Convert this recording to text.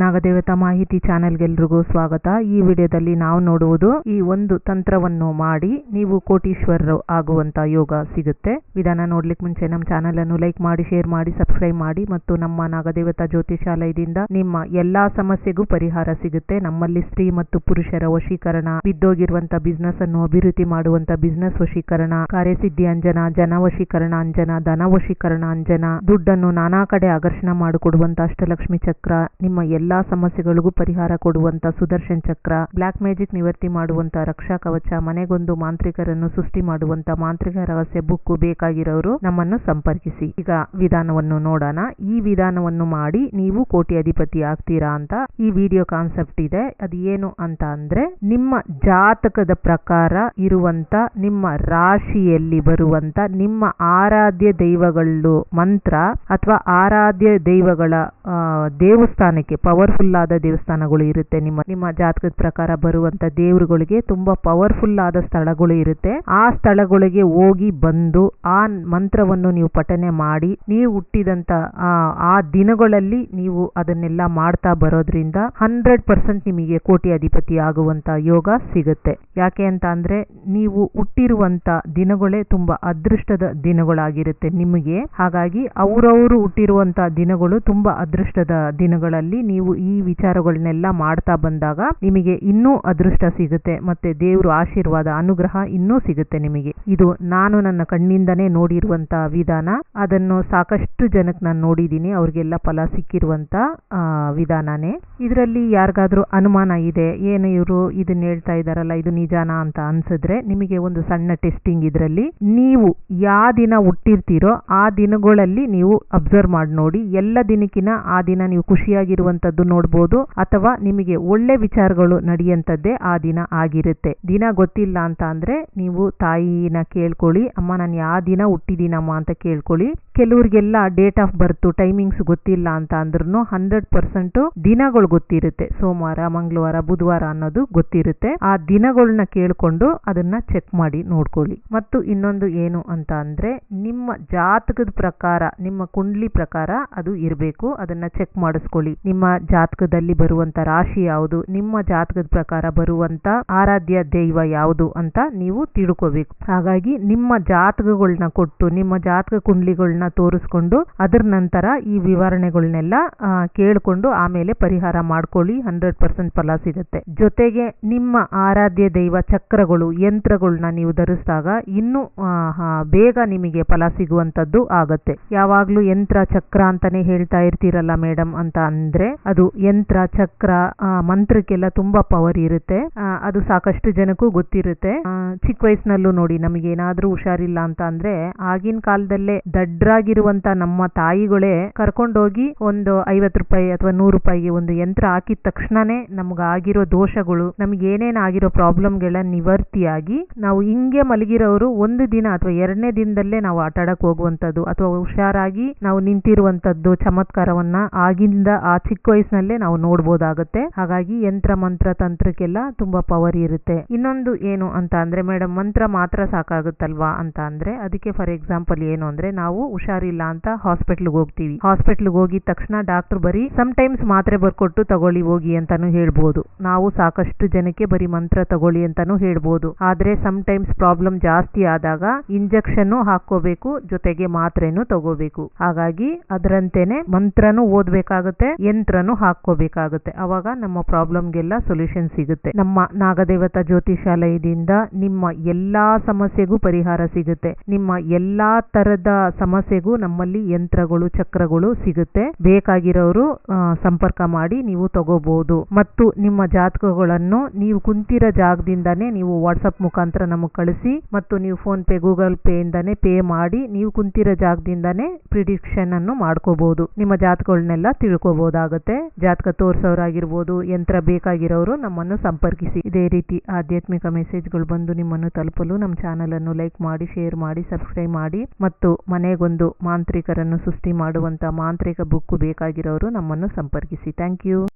ನಾಗದೇವತಾ ಮಾಹಿತಿ ಚಾನೆಲ್ಗೆಲ್ರಿಗೂ ಸ್ವಾಗತ. ಈ ವಿಡಿಯೋದಲ್ಲಿ ನಾವು ನೋಡುವುದು ಈ ಒಂದು ತಂತ್ರವನ್ನು ಮಾಡಿ ನೀವು ಕೋಟೀಶ್ವರರು ಆಗುವಂತ ಯೋಗ ಸಿಗುತ್ತೆ. ವಿಧಾನ ನೋಡ್ಲಿಕ್ಕೆ ಮುಂಚೆ ನಮ್ಮ ಚಾನೆಲ್ ಅನ್ನು ಲೈಕ್ ಮಾಡಿ, ಶೇರ್ ಮಾಡಿ, ಸಬ್ಸ್ಕ್ರೈಬ್ ಮಾಡಿ ಮತ್ತು ನಮ್ಮ ನಾಗದೇವತಾ ಜ್ಯೋತಿಷಾಲಯದಿಂದ ನಿಮ್ಮ ಎಲ್ಲಾ ಸಮಸ್ಯೆಗೂ ಪರಿಹಾರ ಸಿಗುತ್ತೆ. ನಮ್ಮಲ್ಲಿ ಸ್ತ್ರೀ ಮತ್ತು ಪುರುಷರ ವಶೀಕರಣ, ಬಿದ್ದೋಗಿರುವಂತ ಬಿಸ್ನೆಸ್ ಅನ್ನು ಅಭಿವೃದ್ಧಿ ಮಾಡುವಂತ ಬಿಸ್ನೆಸ್ ವಶೀಕರಣ, ಕಾರ್ಯಸಿದ್ಧಿ ಅಂಜನ, ಜನ ವಶೀಕರಣ ಅಂಜನ, ಧನ ವಶೀಕರಣ ಅಂಜನ, ದುಡ್ಡನ್ನು ನಾನಾ ಕಡೆ ಆಕರ್ಷಣೆ ಮಾಡಿಕೊಡುವಂತ ಅಷ್ಟಲಕ್ಷ್ಮಿ ಚಕ್ರ, ನಿಮ್ಮ ಎಲ್ಲಾ ಸಮಸ್ಯೆಗಳಿಗೂ ಪರಿಹಾರ ಕೊಡುವಂತ ಸುದರ್ಶನ್ ಚಕ್ರ, ಬ್ಲಾಕ್ ಮ್ಯಾಜಿಕ್ ನಿವರ್ತಿ ಮಾಡುವಂತ ರಕ್ಷಾ ಕವಚ, ಮನೆಗೊಂದು ಮಾಂತ್ರಿಕರನ್ನು ಸೃಷ್ಟಿ ಮಾಡುವಂತ ಮಾಂತ್ರಿಕ ರಹಸ್ಯ ಬುಕ್ ಬೇಕಾಗಿರೋರು ನಮ್ಮನ್ನು ಸಂಪರ್ಕಿಸಿ. ಈಗ ವಿಧಾನವನ್ನು ನೋಡೋಣ. ಈ ವಿಧಾನವನ್ನು ಮಾಡಿ ನೀವು ಕೋಟಿ ಅಧಿಪತಿ ಆಗ್ತೀರಾ ಅಂತ ಈ ವಿಡಿಯೋ ಕಾನ್ಸೆಪ್ಟ್ ಇದೆ. ಅದು ಏನು ಅಂತ ಅಂದ್ರೆ, ನಿಮ್ಮ ಜಾತಕದ ಪ್ರಕಾರ ಇರುವಂತ ನಿಮ್ಮ ರಾಶಿಯಲ್ಲಿ ಬರುವಂತ ನಿಮ್ಮ ಆರಾಧ್ಯ ದೈವಗಳು ಮಂತ್ರ ಅಥವಾ ಆರಾಧ್ಯ ದೈವಗಳ ದೇವಸ್ಥಾನಕ್ಕೆ ಪವರ್ಫುಲ್ ಆದ ದೇವಸ್ಥಾನಗಳು ಇರುತ್ತೆ. ನಿಮ್ಮ ನಿಮ್ಮ ಜಾತಕದ ಪ್ರಕಾರ ಬರುವಂತ ದೇವರುಗಳಿಗೆ ತುಂಬಾ ಪವರ್ಫುಲ್ ಆದ ಸ್ಥಳಗಳು ಇರುತ್ತೆ. ಆ ಸ್ಥಳಗಳಿಗೆ ಹೋಗಿ ಬಂದು ಆ ಮಂತ್ರವನ್ನು ನೀವು ಪಠನೆ ಮಾಡಿ ನೀವು ಹುಟ್ಟಿದಂತ ಆ, ದಿನಗಳಲ್ಲಿ ನೀವು ಅದನ್ನೆಲ್ಲ ಮಾಡ್ತಾ ಬರೋದ್ರಿಂದ ಹಂಡ್ರೆಡ್ ಪರ್ಸೆಂಟ್ ನಿಮಗೆ ಕೋಟಿ ಅಧಿಪತಿ ಆಗುವಂತ ಯೋಗ ಸಿಗುತ್ತೆ. ಯಾಕೆ ಅಂತ ಅಂದ್ರೆ ನೀವು ಹುಟ್ಟಿರುವಂತ ದಿನಗಳೇ ತುಂಬಾ ಅದೃಷ್ಟದ ದಿನಗಳಾಗಿರುತ್ತೆ ನಿಮಗೆ. ಹಾಗಾಗಿ ಅವರವರು ಹುಟ್ಟಿರುವಂತ ದಿನಗಳು ತುಂಬಾ ಅದೃಷ್ಟದ ದಿನಗಳಲ್ಲಿ ನೀವು ಈ ವಿಚಾರಗಳನ್ನೆಲ್ಲ ಮಾಡ್ತಾ ಬಂದಾಗ ನಿಮಗೆ ಇನ್ನೂ ಅದೃಷ್ಟ ಸಿಗುತ್ತೆ ಮತ್ತೆ ದೇವರು ಆಶೀರ್ವಾದ, ಅನುಗ್ರಹ ಇನ್ನೂ ಸಿಗುತ್ತೆ ನಿಮಗೆ. ಇದು ನಾನು ನನ್ನ ಕಣ್ಣಿಂದನೇ ನೋಡಿರುವಂತ ವಿಧಾನ. ಅದನ್ನು ಸಾಕಷ್ಟು ಜನಕ್ಕೆ ನಾನು ನೋಡಿದ್ದೀನಿ, ಅವ್ರಿಗೆಲ್ಲ ಫಲ ಸಿಕ್ಕಿರುವಂತ ವಿಧಾನನೇ. ಇದರಲ್ಲಿ ಯಾರಿಗಾದ್ರೂ ಅನುಮಾನ ಇದೆ, ಏನು ಇವರು ಇದನ್ನ ಹೇಳ್ತಾ ಇದಾರಲ್ಲ ಇದು ನಿಜಾನ ಅಂತ ಅನ್ಸಿದ್ರೆ ನಿಮಗೆ ಒಂದು ಸಣ್ಣ ಟೆಸ್ಟಿಂಗ್ ಇದರಲ್ಲಿ. ನೀವು ಯಾವ ದಿನ ಹುಟ್ಟಿರ್ತೀರೋ ಆ ದಿನಗಳಲ್ಲಿ ನೀವು ಅಬ್ಸರ್ವ್ ಮಾಡಿ ನೋಡಿ, ಎಲ್ಲ ದಿನಕ್ಕಿನ ಆ ದಿನ ನೀವು ಖುಷಿಯಾಗಿರುವಂತದ್ದು ನೋಡ್ಬೋದು ಅಥವಾ ನಿಮಗೆ ಒಳ್ಳೆ ವಿಚಾರಗಳು ನಡೆಯಂತದ್ದೇ ಆ ದಿನ ಆಗಿರುತ್ತೆ. ದಿನ ಗೊತ್ತಿಲ್ಲ ಅಂತ ಅಂದ್ರೆ ನೀವು ತಾಯಿನ ಕೇಳ್ಕೊಳ್ಳಿ, ಅಮ್ಮ, ನಾನು ಯಾವ ದಿನ ಹುಟ್ಟಿದ್ದೀನಮ್ಮ ಅಂತ ಕೇಳ್ಕೊಳ್ಳಿ. ಕೆಲವ್ರಿಗೆಲ್ಲ ಡೇಟ್ ಆಫ್ ಬರ್ತ್ ಟೈಮಿಂಗ್ಸ್ ಗೊತ್ತಿಲ್ಲ ಅಂತ ಅಂದ್ರೂ ಹಂಡ್ರೆಡ್ ಪರ್ಸೆಂಟ್ ದಿನಗಳು ಗೊತ್ತಿರುತ್ತೆ. ಸೋಮವಾರ, ಮಂಗಳವಾರ, ಬುಧವಾರ ಅನ್ನೋದು ಗೊತ್ತಿರುತ್ತೆ. ಆ ದಿನಗಳನ್ನ ಕೇಳ್ಕೊಂಡು ಅದನ್ನ ಚೆಕ್ ಮಾಡಿ ನೋಡ್ಕೊಳ್ಳಿ. ಮತ್ತು ಇನ್ನೊಂದು ಏನು ಅಂತ ಅಂದ್ರೆ ನಿಮ್ಮ ಜಾತಕದ ಪ್ರಕಾರ, ನಿಮ್ಮ ಕುಂಡ್ಲಿ ಪ್ರಕಾರ ಅದು ಇರಬೇಕು. ಅದನ್ನ ಚೆಕ್ ಮಾಡಿಸ್ಕೊಳ್ಳಿ. ನಿಮ್ಮ ಜಾತಕದಲ್ಲಿ ಬರುವಂತ ರಾಶಿ ಯಾವುದು, ನಿಮ್ಮ ಜಾತಕದ ಪ್ರಕಾರ ಬರುವಂತ ಆರಾಧ್ಯ ದೈವ ಯಾವುದು ಅಂತ ನೀವು ತಿಳ್ಕೋಬೇಕು. ಹಾಗಾಗಿ ನಿಮ್ಮ ಜಾತಕಗಳನ್ನ ಕೊಟ್ಟು, ನಿಮ್ಮ ಜಾತಕ ಕುಂಡ್ಲಿಗಳನ್ನ ತೋರಿಸ್ಕೊಂಡು ಅದರ ನಂತರ ಈ ವಿವರಣೆಗಳನ್ನೆಲ್ಲ ಕೇಳಿಕೊಂಡು ಆಮೇಲೆ ಪರಿಹಾರ ಮಾಡ್ಕೊಳ್ಳಿ. ಹಂಡ್ರೆಡ್ ಪರ್ಸೆಂಟ್ ಫಲ ಸಿಗುತ್ತೆ. ಜೊತೆಗೆ ನಿಮ್ಮ ಆರಾಧ್ಯ ದೈವ ಚಕ್ರಗಳು ಯಂತ್ರಗಳನ್ನ ನೀವು ಧರಿಸಿದಾಗ ಇನ್ನೂ ಬೇಗ ನಿಮಗೆ ಫಲ ಸಿಗುವಂತದ್ದು ಆಗತ್ತೆ. ಯಾವಾಗ್ಲೂ ಯಂತ್ರ, ಚಕ್ರ ಅಂತಾನೆ ಹೇಳ್ತಾ ಇರ್ತೀರಲ್ಲ ಮೇಡಮ್ ಅಂತ ಅಂದ್ರೆ, ಅದು ಯಂತ್ರ, ಚಕ್ರ ಮಂತ್ರಕ್ಕೆಲ್ಲ ತುಂಬಾ ಪವರ್ ಇರುತ್ತೆ. ಅದು ಸಾಕಷ್ಟು ಜನಕ್ಕೂ ಗೊತ್ತಿರುತ್ತೆ. ಚಿಕ್ಕ ವಯಸ್ಸಿನಲ್ಲೂ ನೋಡಿ ನಮಗೆ ಏನಾದ್ರೂ ಹುಷಾರಿಲ್ಲ ಅಂತ ಅಂದ್ರೆ ಆಗಿನ ಕಾಲದಲ್ಲೇ ದಡ್ರಾಗಿರುವಂತ ನಮ್ಮ ತಾಯಿಗಳೇ ಕರ್ಕೊಂಡೋಗಿ ಒಂದು ಐವತ್ತು ರೂಪಾಯಿ ಅಥವಾ ನೂರು ರೂಪಾಯಿಗೆ ಒಂದು ಯಂತ್ರ ಹಾಕಿದ ತಕ್ಷಣನೇ ನಮ್ಗೆ ಆಗಿರೋ ದೋಷಗಳು, ನಮ್ಗೆ ಏನೇನ್ ಆಗಿರೋ ಪ್ರಾಬ್ಲಮ್ಗಳ ನಿವರ್ತಿಯಾಗಿ ನಾವು ಹಿಂಗೆ ಮಲಗಿರೋರು ಒಂದು ದಿನ ಅಥವಾ ಎರಡನೇ ದಿನದಲ್ಲೇ ನಾವು ಆಟ ಹೋಗುವಂತದ್ದು ಅಥವಾ ಹುಷಾರಾಗಿ ನಾವು ನಿಂತಿರುವಂತದ್ದು ಚಮತ್ಕಾರವನ್ನ ಆಗಿಂದ ಆ ಚಿಕ್ಕ ವಯಸ್ಸಿನಲ್ಲೇ ನಾವು ನೋಡ್ಬೋದಾಗತ್ತೆ. ಹಾಗಾಗಿ ಯಂತ್ರ, ಮಂತ್ರ, ತಂತ್ರಕ್ಕೆಲ್ಲ ತುಂಬಾ ಪವರ್ ಇರುತ್ತೆ. ಇನ್ನೊಂದು ಏನು ಅಂತ ಅಂದ್ರೆ, ಮೇಡಮ್, ಮಂತ್ರ ಮಾತ್ರ ಸಾಕಾಗುತ್ತಲ್ವಾ? ಅಂತ ಅಂದ್ರೆ, ಅದಕ್ಕೆ ಫಾರ್ ಎಕ್ಸಾಂಪಲ್ ಏನು ಅಂದ್ರೆ, ನಾವು ಹುಷಾರಿಲ್ಲ ಅಂತ ಹಾಸ್ಪಿಟ್ಲ್ಗೆ ಹೋಗ್ತೀವಿ. ಹಾಸ್ಪಿಟ್ಲ್ಗೆ ಹೋಗಿದ ತಕ್ಷಣ ಡಾಕ್ಟರ್ ಬರೀ ಸಮ್ ಟೈಮ್ಸ್ ಮಾತ್ರೆ ಬರ್ಕೊಟ್ಟು ತಗೊಳ್ಳಿ, ಹೋಗಿ ಅಂತಾನು ಹೇಳ್ಬೋದು. ನಾವು ಸಾಕಷ್ಟು ಜನಕ್ಕೆ ಬರೀ ಮಂತ್ರ ತಗೊಳ್ಳಿ ಅಂತಾನು ಹೇಳ್ಬೋದು. ಆದ್ರೆ ಸಮ್ ಟೈಮ್ಸ್ ಪ್ರಾಬ್ಲಮ್ ಜಾಸ್ತಿ ಆದಾಗ ಇಂಜೆಕ್ಷನ್ ಹಾಕೋಬೇಕು ಜೊತೆಗೆ ಮಾತ್ರೆನೂ ತಗೋಬೇಕು. ಹಾಗಾಗಿ ಅದರಂತೆನೆ ಮಂತ್ರನು ಓದ್ಬೇಕಾಗುತ್ತೆ, ಯಂತ್ರನೂ ಹಾಕೋಬೇಕಾಗುತ್ತೆ ಅವಾಗ ನಮ್ಮ ಪ್ರಾಬ್ಲಮ್ಗೆಲ್ಲ ಸೊಲ್ಯೂಷನ್ ಸಿಗುತ್ತೆ. ನಮ್ಮ ನಾಗದೇವತಾ ಜ್ಯೋತಿಷಾಲಯದಿಂದ ನಿಮ್ಮ ಎಲ್ಲಾ ಸಮಸ್ಯೆಗೂ ಪರಿಹಾರ ಸಿಗುತ್ತೆ. ನಿಮ್ಮ ಎಲ್ಲಾ ತರದ ಸಮಸ್ಯೆಗೂ ನಮ್ಮಲ್ಲಿ ಯಂತ್ರಗಳು, ಚಕ್ರಗಳು ಸಿಗುತ್ತೆ. ಬೇಕಾಗಿರೋರು ಸಂಪರ್ಕ ಮಾಡಿ ನೀವು ತಗೋಬಹುದು ಮತ್ತು ನಿಮ್ಮ ಜಾತಕಗಳನ್ನು ನೀವು ಕುಂತಿರೋ ಜಾಗದಿಂದಾನೇ ನೀವು ವಾಟ್ಸಪ್ ಮುಖಾಂತರ ನಮಗೆ ಕಳಿಸಿ ಮತ್ತು ನೀವು ಫೋನ್ ಪೇ ಗೂಗಲ್ ಪೇ ಇಂದಾನೆ ಪೇ ಮಾಡಿ ನೀವು ಕುಂತಿರೋ ಜಾಗದಿಂದಾನೇ ಪ್ರಿಡಿಕ್ಷನ್ ಅನ್ನು ಮಾಡ್ಕೋಬಹುದು ನಿಮ್ಮ ಜಾತಕಗಳನ್ನೆಲ್ಲ ತಿಳ್ಕೊಬಹುದಾಗುತ್ತೆ ಜಾತಕ ತೋರ್ಸೋರಾಗಿರ್ಬೋದು, ಯಂತ್ರ ಬೇಕಾಗಿರೋರು ನಮ್ಮನ್ನು ಸಂಪರ್ಕಿಸಿ. ಇದೇ ರೀತಿ ಆಧ್ಯಾತ್ಮಿಕ ಮೆಸೇಜ್ಗಳು ಬಂದು ನಿಮ್ಮನ್ನು ತಲುಪಲು ನಮ್ಮ ಚಾನಲ್ ಅನ್ನು ಲೈಕ್ ಮಾಡಿ ಶೇರ್ ಮಾಡಿ ಸಬ್ಸ್ಕ್ರೈಬ್ ಮಾಡಿ. ಮತ್ತು ಮನೆಗೊಂದು ಮಾಂತ್ರಿಕರನ್ನು ಸೃಷ್ಟಿ ಮಾಡುವಂತ ಮಾಂತ್ರಿಕ ಬುಕ್ ಬೇಕಾಗಿರೋರು ನಮ್ಮನ್ನು ಸಂಪರ್ಕಿಸಿ. Thank you